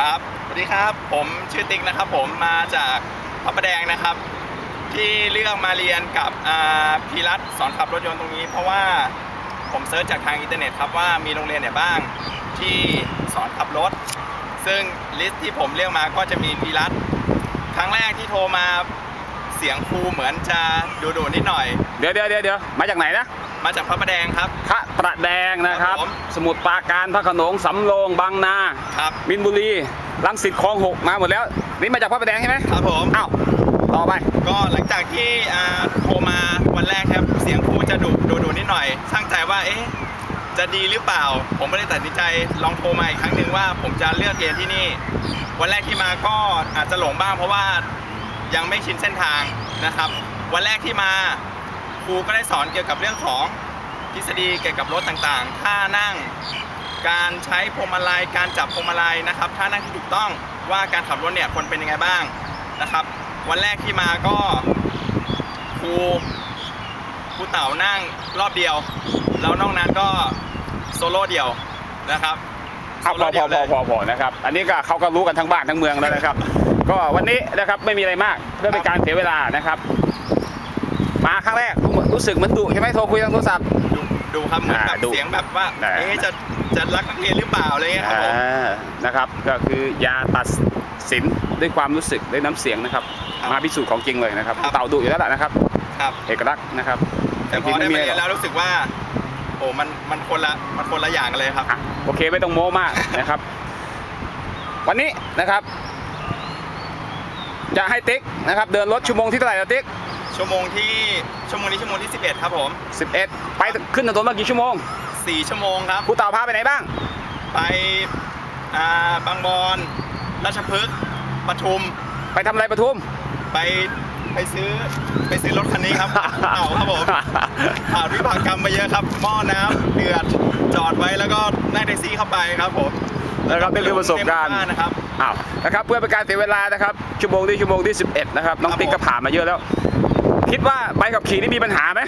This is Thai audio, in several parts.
ครับ สวัสดีครับ ผมชื่อติ๊กนะครับ ผมมาจากพระประแดงนะครับ ที่เลือกมาเรียนกับพีรัตสอนขับรถยนต์ตรงนี้ เพราะว่าผมเซิร์ชจากทางอินเทอร์เน็ตครับว่ามีโรงเรียนไหนบ้างที่สอนขับรถ ซึ่งลิสต์ที่ผมเลือกมาก็จะมีพีรัตครั้งแรกที่โทรมาเสียงครูเหมือนจะดูๆนิดหน่อยเดี๋ยวเดี๋ยวเดี๋ยวเดี๋ยวมาจากไหนนะ มาจากพระประแดงครับ พระประแดงนะครับ ครับผมสมุทรปราการพระโขนงสำโรงบางนาครับ มินบุรีรังสิตคลองหกมาหมดแล้ว นี่มาจากพระประแดงใช่ไหมครับผมอ้าวต่อไป ก็หลังจากที่อ่าโทรมาวันแรกครับ เสียงครูจะดุดุดุนิดหน่อยช่างใจว่าเอ๊ะจะดีหรือเปล่า ผมก็เลยตัดสินใจลองโทรมาอีกครั้งหนึ่งว่าผมจะเลือกเรียนที่นี่ วันแรกที่มาก็อาจจะหลงบ้างเพราะว่ายังไม่ชินเส้นทางนะครับ วันแรกที่มา ครูก็ได้สอนเกี่ยวกับเรื่องของทฤษฎีเกี่ยวกับรถต่างๆ ท่านั่ง การใช้พวงมาลัย การจับพวงมาลัยนะครับ ท่านั่งที่ถูกต้องว่าการขับรถเนี่ยคนเป็นยังไงบ้างนะครับ วันแรกที่มาก็ครูครูเต่านั่งรอบเดียว แล้วนอกนั้นก็โซโล่เดียวนะครับเอาพอพอพอพอพอนะครับ อันนี้ก็เขาก็รู้กันทั้งบ้านทั้งเมืองแล้วนะครับ ก็วันนี้นะครับไม่มีอะไรมากเพื่อเป็นการเสียเวลานะครับ มาครั้งแรกรู้รู้สึกเหมือนดุใช่ไหมโทรคุยทางโทรศัพท์ ดูดูครับเหมือนแบบอ่าดูเสียงแบบว่าอ่าเอ๊ะจะจะรักนักเรียนหรือเปล่าอะไรเงี้ยครับผมอ่านะครับ ก็คืออยาตัดสินด้วยความรู้สึกด้วยน้ำเสียงนะครับครับ มาพิสูจน์ของจริงเลยนะครับครับเต่าดุอยู่แล้วล่ะนะครับครับเอกลักษณ์นะครับ แต่พอได้จริงๆมาอะเรียนหรแล้วรู้สึกว่าโอ้มันมันคนละมันคนละอย่างกันเลยครับอะโอเคไม่ต้องโม้มากนะครับ วันนี้นะครับ จะให้ติ๊กนะครับ เดินรถชั่วโมงที่เท่าไหร่นะติ๊ก ชั่วโมงที่ชั่วโมงนี้ชั่วโมงที่ 11 ครับผม 11 ไปขึ้นถนนมากี่ชั่วโมง 4 ชั่วโมงครับครูเต่าพาไปไหนบ้าง ไปอ่าบางบอน ราชพฤกษ์ปทุม ไปทำอะไรปทุม ไปไปซื้อไปซื้อรถคันนี้ครับ เอาครับผมผ่านวิบากกรรมมาเยอะครับ หม้อน้ำเดือด จอดไว้แล้วก็นั่งแท็กซี่เข้าไปครับผมนะครับนี่คือประสบการณ์เต็มบ้นนะครับอ้าวนะครับ เพื่อเป็นการเสียเวลานะครับ ชั่วโมงที่ชั่วโมงที่ 11 นะครับ น้องครับติ๊กผมก็ผ่านมาเยอะแล้ว คิดว่าใบขับขี่นี่มีปัญหาไหม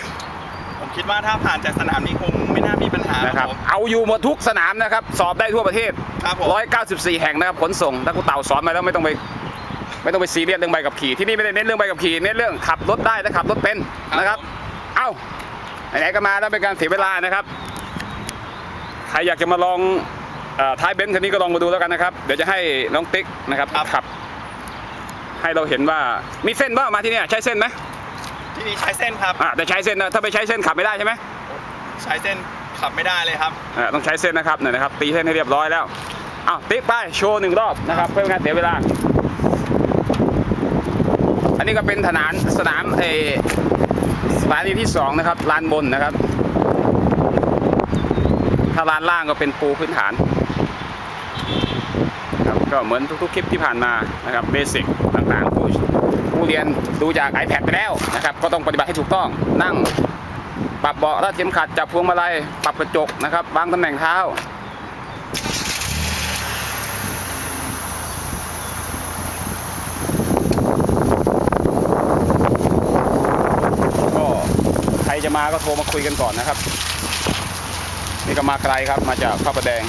ผมคิดว่าถ้าผ่านจากสนามนี้คงไม่น่ามีปัญหานะคครัรับบผมเอาอยู่หมดทุกสนามนะครับ สอบได้ทั่วประเทศครับผม194แห่งนะครับขนส่งถ้ากูเต่าสอนมาแล้วไม่ต้องไปไม่ต้องไปซีเรียสเรื่องใบขับขี่ที่นี่ไม่ได้เน้นเรื่องใบขับขี่เน้นเรื่องขับรถได้และขับรถเป็นนะครับ เอ้าไหนๆก็มาแล้วเป็นการเสียเวลานะครับใครอยากจะมาลองเอ่อท้ายเบนซ์คันนี้ก็ลองมาดูแล้วกันนะครับ เดี๋ยวจะให้น้องติ๊กนะครับขับ ให้เราเห็นว่ามีเส้นบ้างมาที่เนี่ยใช้เส้นไหม ที่นี่ใช้เส้นครับ อ่าแต่ใช้เส้นนะถ้าไปใช้เส้นขับไม่ได้ใช่ไหมใช้เส้นขับไม่ได้เลยครับอ่าต้องใช้เส้นนะครับเนี่ยนะครับ ตีเส้นให้เรียบร้อยแล้วอ้าวติ๊กไปโชว์หนึ่งรอบนะครับ เพื่อเป็นการเสียเวลา อันนี้ก็เป็นสนามสนามเออสถานีที่สองนะครับลานบนนะครับ ถ้าลานล่างก็เป็นปูพื้นฐานครับก็เหมือนทุกๆคลิปที่ผ่านมานะครับเบสิกต่างๆผู้ผู้ เรียนดูจาก iPad ไปแล้วนะครับก็ต้องปฏิบัติให้ถูกต้องนั่ง ปรับเบาะรัดเข็มขัดจับพวงมาลัยปรับกระจกนะครับวางตำแหน่งเท้า ก็ใครจะมาก็โทรมาคุยกันก่อนนะครับ นี่ก็มาไกลครับมาจากพระประแดง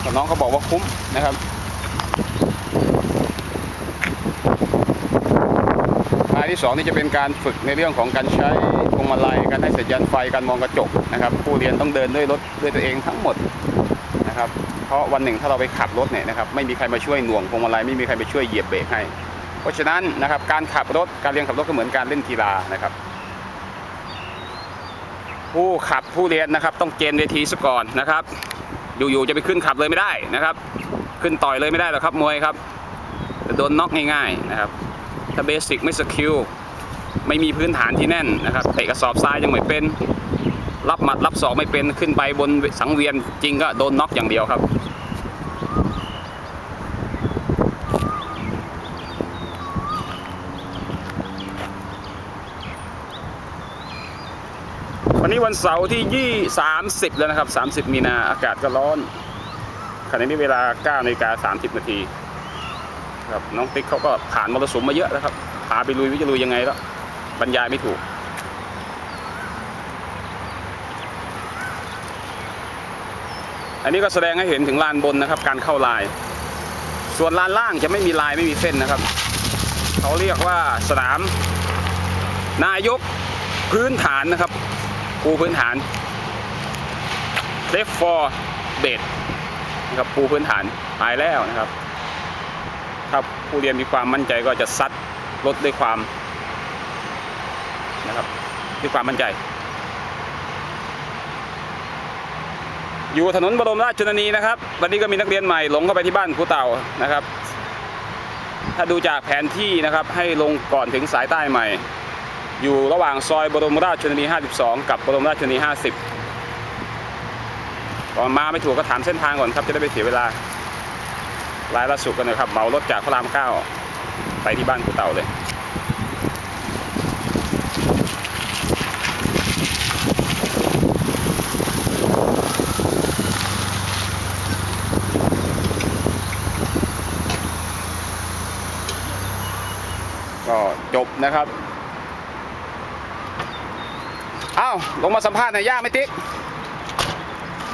แต่น้องเขาบอกว่าคุ้มนะครับ ราย ที่สองนี่จะเป็นการฝึกในเรื่องของการใช้พวงมาลัยการให้สัญญาณไฟการมองกระจกนะครับ ผู้เรียนต้องเดินด้วยรถด้วยตัวเองทั้งหมดนะครับเพราะวันหนึ่งถ้าเราไปขับรถเนี่ยนะครับไม่มีใครมาช่วยหน่วงพวงมาลัยไม่มีใครมาช่วยเหยียบเบรกให้ เพราะฉะนั้นนะครับการขับรถการเรียนขับรถก็เหมือนการเล่นกีฬานะครับ ผู้ขับผู้เรียนนะครับต้องเกณฑ์เวทีซะก่อนนะครับ อยู่ๆจะไปขึ้นขับเลยไม่ได้นะครับ ขึ้นต่อยเลยไม่ได้หรอกครับมวยครับจะโดนน็อกง่ายๆนะครับ ถ้าเบสิกไม่สกิลไม่มีพื้นฐานที่แน่นนะครับเตะกระสอบทรายยังไม่เป็น รับหมัดรับศอกไม่เป็นขึ้นไปบนสังเวียนจริงก็โดนน็อกอย่างเดียวครับวันนี้วันเสาร์ที่20แล้วนะครับ30มีนาอากาศก็ร้อนขณะนี้เวลา9นาฬิกา30นาที ครับน้องติ๊กเขาก็ผ่านมรสุมมาเยอะแล้วครับพาไปลุยวิจะลุยยังไงแล้วบรรยายไม่ถูก อันนี้ก็แสดงให้เห็นถึงลานบนนะครับ การเข้าลาย ส่วนลานล่างจะไม่มีลายไม่มีเส้นนะครับเขาเรียกว่าสนาม นายกพื้นฐานนะครับปูพื้นฐาน left for bed นะครับปูพื้นฐานตายแล้วนะครับ ถ้าผู้เรียนมีความมั่นใจก็จะซัดรถด้วยความนะครับด้วยความมั่นใจ อยู่ถนนบรมราชชนนีนะครับ วันนี้ก็มีนักเรียนใหม่หลงเข้าไปที่บ้านครูเต่านะครับ ถ้าดูจากแผนที่นะครับให้ลงก่อนถึงสายใต้ใหม่ อยู่ระหว่างซอยบรมราชชนนี 52 กับบรมราชชนนี 50ก่อนมาไม่ถูกก็ถามเส้นทางก่อนครับจะได้ไม่เสียเวลา รายละสุดกันนะครับเหมารถจากพระราม9ไปที่บ้านครูเต่าเลยก็จบนะครับ อ้าว ลงมาสัมภาษณ์หน่อยยาไหมติ๊ก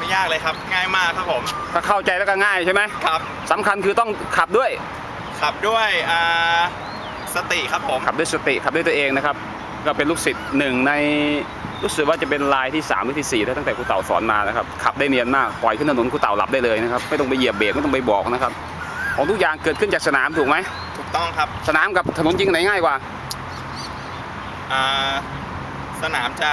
ไม่ยากเลยครับ ง่ายมากครับผมถ้าเข้าใจแล้วก็ง่ายใช่ไหมครับสำคัญคือต้องขับด้วย ขับด้วยอ่าสติครับผม ขับด้วยสติขับด้วยตัวเองนะครับ ก็เป็นลูกศิษย์หนึ่งในรู้สึกว่าจะเป็นลายที่3หรือที่4แล้วตั้งแต่ครูเต่าสอนมานะครับขับได้เนียนมากปล่อยขึ้นถนนครูเต่าหลับได้เลยนะครับไม่ต้องไปเหยียบเบรกไม่ต้องไปบอกนะครับของทุกอย่างเกิดขึ้นจากสนามถูกไหมถูกต้องครับสนามกับถนนจริงไหนง่ายกว่า อ่า สนามจะ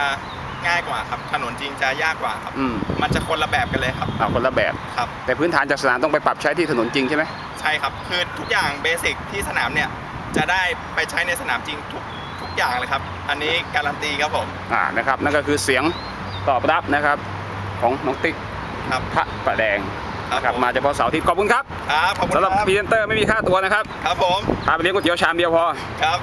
ง่ายกว่าครับ ถนนจริงจะยากกว่าครับ อืมมันจะคนละแบบกันเลยครับเอาคนละแบบ ครับ แต่พื้นฐานจากสนามต้องไปปรับใช้ที่ถนนจริงใช่ไหมใช่ครับคือทุกอย่างเบสิกที่สนามเนี่ยจะได้ไปใช้ในสนามจริงทุกทุกอย่างเลยครับ อันนี้การันตีครับผม อ่านะครับนั่นก็คือเสียงตอบรับนะครับ ของน้องติ๊กครับ พระประแดงครับนะครับผมมาเฉพาะเสาร์อาทิตย์ขอบคุณครับครับขอบคุณสำหรับครับพรีเซนเตอร์ไม่มีค่าตัวนะครับครับผมพาไปเลี้ยงก๋วยเตี๋ยวชามเดียวพอ ครับ